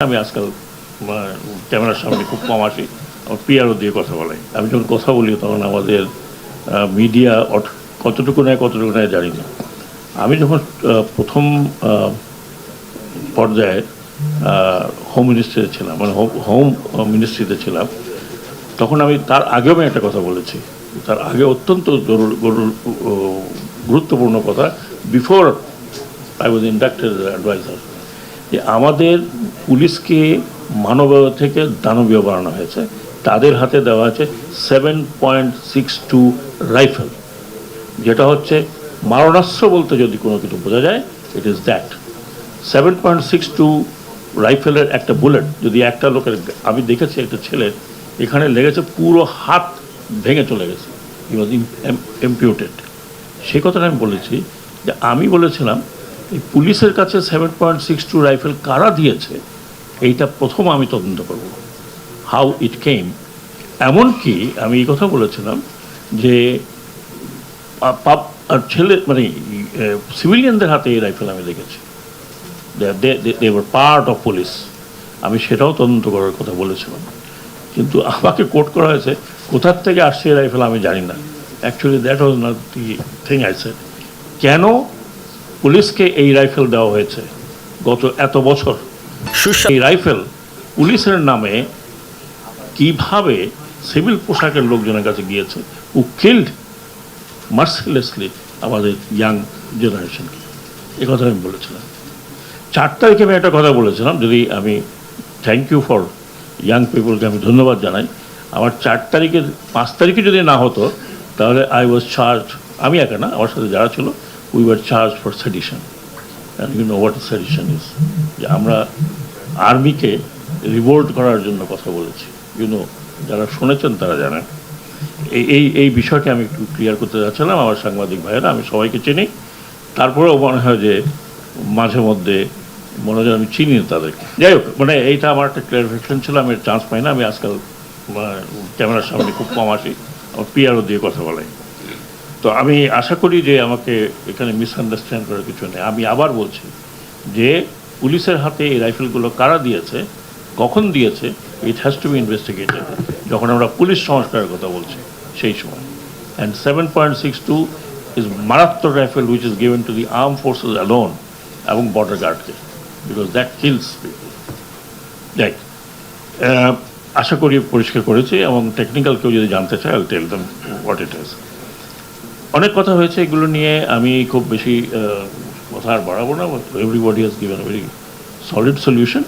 আমি আজকাল ক্যামেরার সামনে খুব কম আসি। আমার পিয়ারও দিয়ে কথা বলাই আমি যখন কথা বলি, তখন আমাদের মিডিয়া কতটুকু নেয় কতটুকু নেয় জানি না। আমি যখন প্রথম পর্যায়ে হোম মিনিস্ট্রিতে ছিলাম মানে হোম মিনিস্ট্রিতে ছিলাম, তখন আমি তার আগেও আমি একটা কথা বলেছি। তার আগে অত্যন্ত জরুরি গরু- গুরুত্বপূর্ণ কথা before I was inducted adviser যে আমাদের পুলিশকে মানবীয় থেকে দানবীয় বানানো হয়েছে। তাদের হাতে দেওয়া আছে seven point six two rifle যেটা হচ্ছে মারণাস্ত্র বলতে যদি কোনো কিছু বোঝা যায় it is that seven point six two রাইফেলের একটা বুলেট যদি একটা লোকের, আমি দেখেছি একটা ছেলের, এখানে লেগেছে পুরো হাত ভেঙে চলে গেছে। হি ওয়াজ এমপিউটেড সেই কথাটা আমি বলেছি যে আমি বলেছিলাম এই পুলিশের কাছে seven point six two rifle কারা দিয়েছে, এইটা প্রথম আমি তদন্ত করব। হাউ ইট কেম এমনকি আমি এই কথা বলেছিলাম যে পাপ- আর ছেলে মানে সিভিলিয়ানদের হাতে এই রাইফেল আমি দেখেছি। They were part of police আমি সেটাও তদন্ত করার কথা বলেছিলাম। কিন্তু আমাকে কোর্ট করা হয়েছে, কোথার থেকে আসছে এই রাইফেল আমি জানি না। Actually that was not the thing I said কেন পুলিশকে এই রাইফেল দেওয়া হয়েছে। গত এত বছর এই রাইফেল পুলিশের নামে কীভাবে সিভিল পোশাকের লোকজনের কাছে গিয়েছে উ কিল্ড মার্সিলেসলি আমাদের ইয়াং জেনারেশনকে এ কথা আমি বলেছিলাম। চার তারিখে আমি একটা কথা বলেছিলাম যদি আমি থ্যাংক ইউ ফর ইয়াং পিপলকে আমি ধন্যবাদ জানাই। আমার চার তারিখে পাঁচ তারিখে যদি না হতো তাহলে আই ওয়াজ চার্জ আমি একা না আমার সাথে যারা ছিল we were charge for sedition you know what sedition is যে আমরা আর্মিকে রিভোল্ট করার জন্য কথা বলেছি। ইউনো যারা শুনেছেন তারা জানেন। এই এই বিষয়টি আমি একটু ক্লিয়ার করতে যাচ্ছিলাম। আমার সাংবাদিক ভাইয়েরা, আমি সবাইকে চিনি। তারপরেও মনে হয় যে মাঝে মধ্যে মনে হয় আমি চিনি তাদেরকে। যাই হোক মানে এইটা আমার একটা ক্লিয়ারিফিকেশন ছিল, আমি চান্স পাই না। আমি আজকাল ক্যামেরার সামনে খুব কম আসি। আমার পিয়ারও দিয়ে কথা বলাই। তো আমি আশা করি যে আমাকে এখানে মিসআন্ডারস্ট্যান্ড করার কিছু নেই। আমি আবার বলছি যে পুলিশের হাতে এই রাইফেলগুলো কারা দিয়েছে, কখন দিয়েছে it has to be investigated যখন আমরা পুলিশ সংস্কারের কথা বলছি, সেই সময়। And seven point six two is মারাত্মক rifle which is given to the arm forces alone এবং বর্ডার গার্ডকে বিকজ দ্যাট কিলস পিপল যাই আশা করি পরিষ্কার করেছি এবং টেকনিক্যাল কেউ যদি জানতে চায় I tell them what it is অনেক কথা হয়েছে, এগুলো নিয়ে আমি খুব বেশি কথা আর বাড়াবো না everybody has given very solid solution